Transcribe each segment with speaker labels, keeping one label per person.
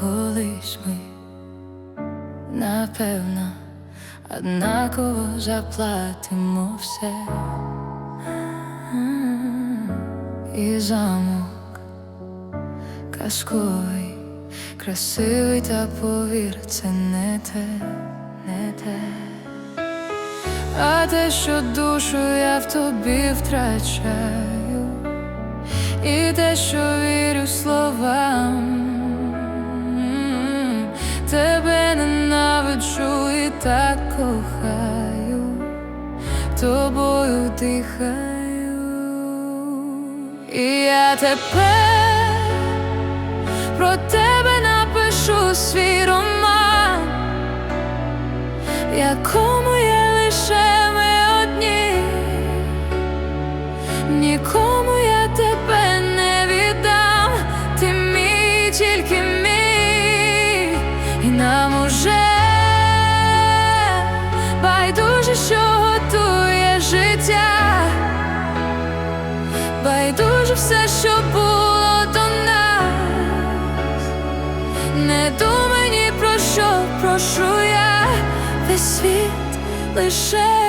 Speaker 1: колись ми, напевно, однаково заплатимо все. І замок казковий, красивий, та повір, це не те, не те. А те, що душу я в тобі втрачаю, і те, що вірю словам, ненавиджу і так кохаю, тобою дихаю, і я тепер про тебе напишу свій роман якому є лише ми одні, нікому я тебе не віддам, ти мій, тільки мій, і нам уже байдуже, що готує життя, байдуже все, що було до нас. Не думай ні про що, прошу я весь світ лише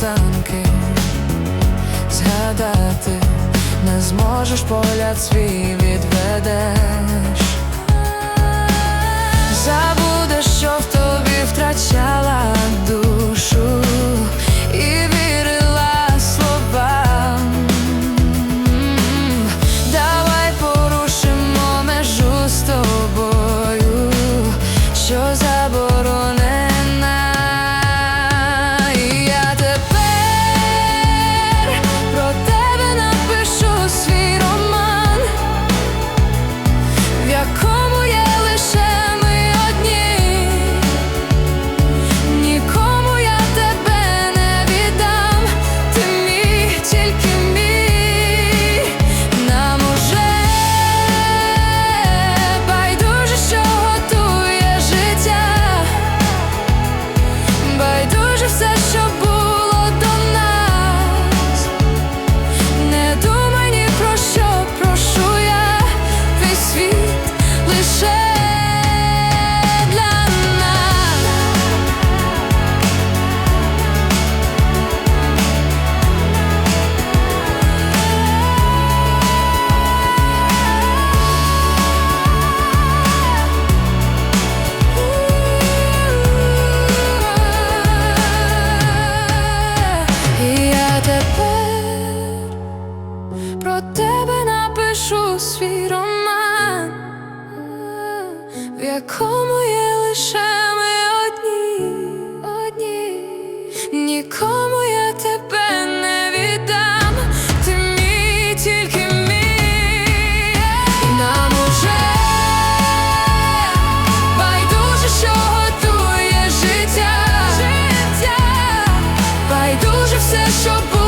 Speaker 1: світанки згадати, не зможеш погляд свій відведеш, special.